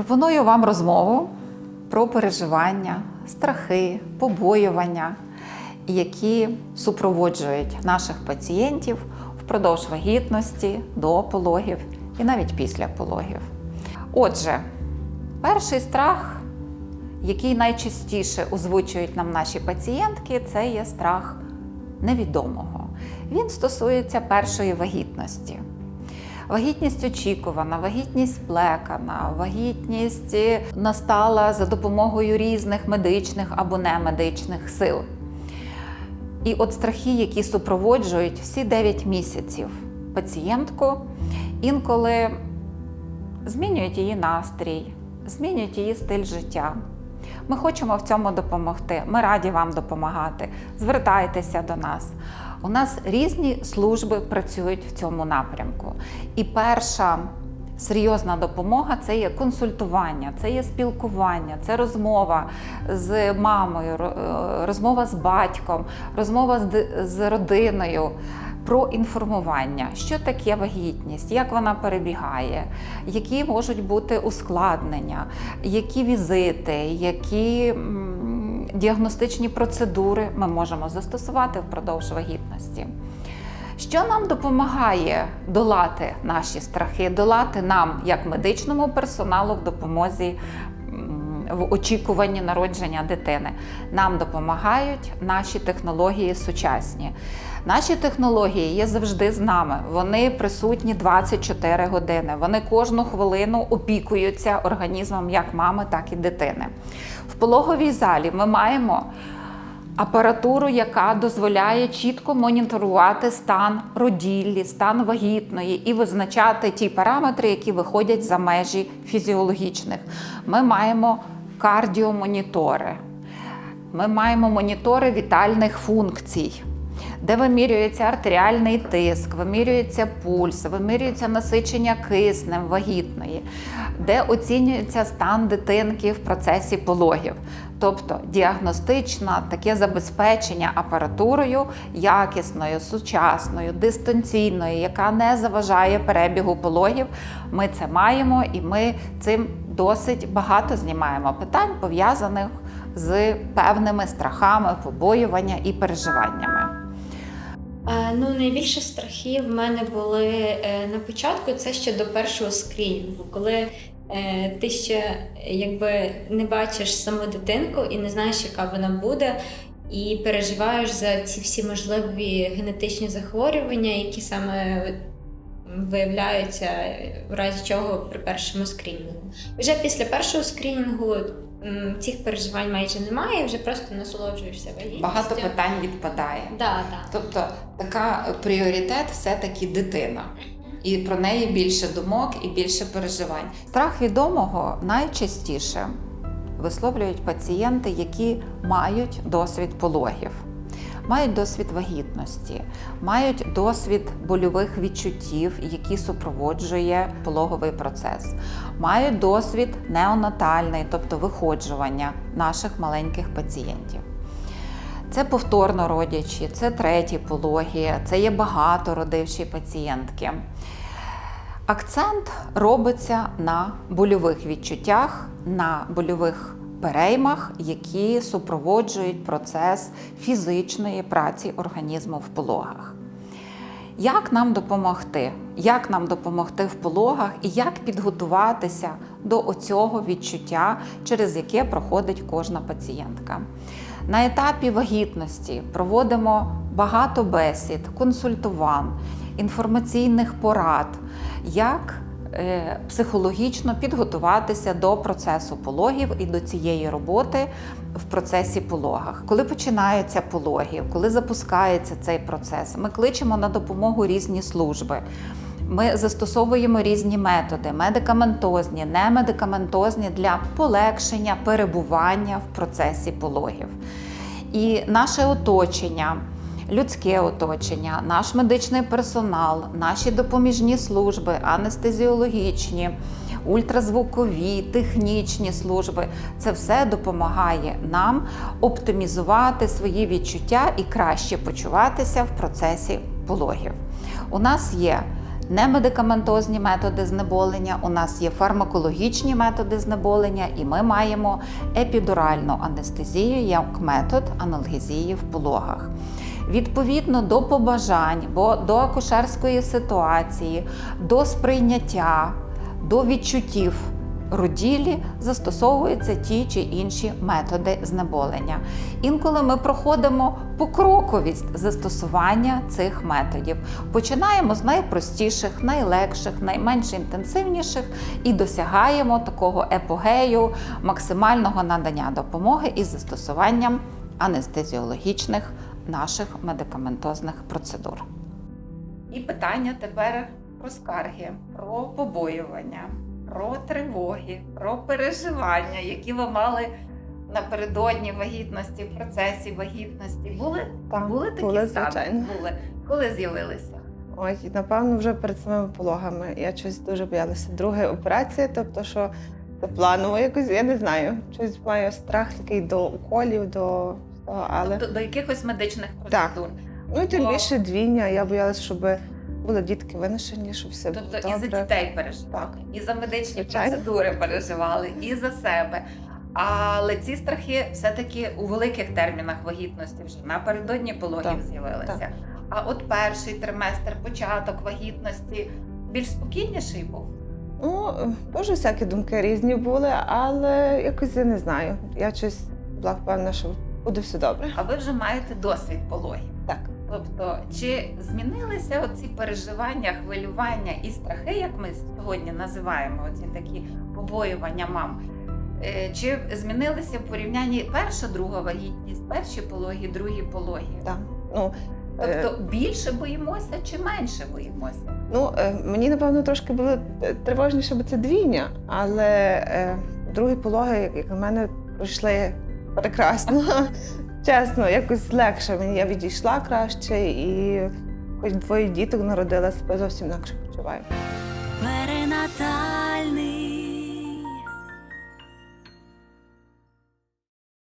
Пропоную вам розмову про переживання, страхи, побоювання, які супроводжують наших пацієнтів впродовж вагітності, до пологів і навіть після пологів. Отже, перший страх, який найчастіше озвучують нам наші пацієнтки, це є страх невідомого. Він стосується першої вагітності. Вагітність очікувана, вагітність плекана, вагітність настала за допомогою різних медичних або немедичних сил. І от страхи, які супроводжують всі 9 місяців пацієнтку, інколи змінюють її настрій, змінюють її стиль життя. Ми хочемо в цьому допомогти. Ми раді вам допомагати. Звертайтеся до нас. У нас різні служби працюють в цьому напрямку. І перша серйозна допомога це є консультування, це є спілкування, це розмова з мамою, е, розмова з батьком, розмова з родиною. Про інформування, що таке вагітність, як вона перебігає, які можуть бути ускладнення, які візити, які діагностичні процедури ми можемо застосувати впродовж вагітності. Що нам допомагає долати наші страхи, долати нам, як медичному персоналу, в допомозі в очікуванні народження дитини? Нам допомагають наші технології сучасні. Наші технології є завжди з нами. Вони присутні 24 години. Вони кожну хвилину опікуються організмом як мами, так і дитини. В пологовій залі ми маємо апаратуру, яка дозволяє чітко моніторувати стан роділлі, стан вагітної і визначати ті параметри, які виходять за межі фізіологічних. Ми маємо кардіомонітори, ми маємо монітори вітальних функцій. Де вимірюється артеріальний тиск, вимірюється пульс, вимірюється насичення киснем вагітної, де оцінюється стан дитинки в процесі пологів. Тобто діагностичне таке забезпечення апаратурою якісною, сучасною, дистанційною, яка не заважає перебігу пологів. Ми це маємо і ми цим досить багато знімаємо питань, пов'язаних з певними страхами, побоювання і переживаннями. Ну, найбільше страхів в мене були е, на початку. Це ще до першого скрінінгу, коли е, ти ще якби не бачиш саму дитинку і не знаєш, яка вона буде, і переживаєш за ці всі можливі генетичні захворювання, які саме виявляються в разі чого при першому скрінінгу. Вже після першого скрінінгу цих переживань майже немає, вже просто насолоджуєшся вагітністю. Багато питань відпадає. Да, да. Тобто така пріоритет все-таки дитина. І про неї більше думок і більше переживань. Страх відомого найчастіше висловлюють пацієнти, які мають досвід пологів, мають досвід вагітності, мають досвід больових відчуттів, які супроводжує пологовий процес, мають досвід неонатальний, тобто виходжування наших маленьких пацієнтів. Це повторно родячі, це треті пологи, це є багатородивші пацієнтки. Акцент робиться на больових відчуттях, на больових переймах, які супроводжують процес фізичної праці організму в пологах. Як нам допомогти? Як нам допомогти в пологах і як підготуватися до оцього відчуття, через яке проходить кожна пацієнтка? На етапі вагітності проводимо багато бесід, консультувань, інформаційних порад, як психологічно підготуватися до процесу пологів і до цієї роботи в процесі пологах. Коли починаються пологи, коли запускається цей процес, ми кличемо на допомогу різні служби. Ми застосовуємо різні методи: медикаментозні, немедикаментозні для полегшення перебування в процесі пологів. І наше оточення, людське оточення, наш медичний персонал, наші допоміжні служби, анестезіологічні, ультразвукові, технічні служби це все допомагає нам оптимізувати свої відчуття і краще почуватися в процесі пологів. У нас є немедикаментозні методи знеболення, у нас є фармакологічні методи знеболення, і ми маємо епідуральну анестезію як метод аналгезії в пологах. Відповідно до побажань, бо до акушерської ситуації, до сприйняття, до відчуттів роділі застосовуються ті чи інші методи знеболення. Інколи ми проходимо покроковість застосування цих методів. Починаємо з найпростіших, найлегших, найменш інтенсивніших і досягаємо такого епогею максимального надання допомоги із застосуванням анестезіологічних наших медикаментозних процедур. І питання тепер про скарги, про побоювання, про тривоги, про переживання, які ви мали напередодні вагітності, в процесі вагітності. Були, Так, були такі були, звичайно. Були. Коли з'явилися? Ой, напевно, вже перед самими пологами. Я щось дуже боялася. Друге операція, тобто, що планово якось, я не знаю. Щось маю страх такий до уколів, до але Тобто до якихось медичних Так. процедур. ну і тим Бо- більше двійня. Я боялася, щоб були дітки виношені, щоб все Тобто було і за дітей переживали, Так. і за медичні Звичайно. процедури переживали, і за себе. Але ці страхи все-таки у великих термінах вагітності вже напередодні пологів Так, з'явилися. так. А от перший триместр, початок вагітності більш спокійніший був. Ну, дуже всякі думки різні були, але якось я не знаю. Я щось була впевнена, що буде все добре. А ви вже маєте досвід пологів. Так. Тобто, чи змінилися оці переживання, хвилювання і страхи, як ми сьогодні називаємо оці такі побоювання мам? Е, Чи змінилися в порівнянні перша, друга вагітність, перші пологі, другі пологі? Так. Ну, е, Тобто більше боїмося чи менше боїмося? Ну, е, мені напевно трошки було тривожніше, бо це двійня, але е, другі пологи, як, як на мене, пройшли прекрасно. Чесно, якось легше мені. Я відійшла краще і хоч двоє діток народила, себе зовсім інакше почуваю.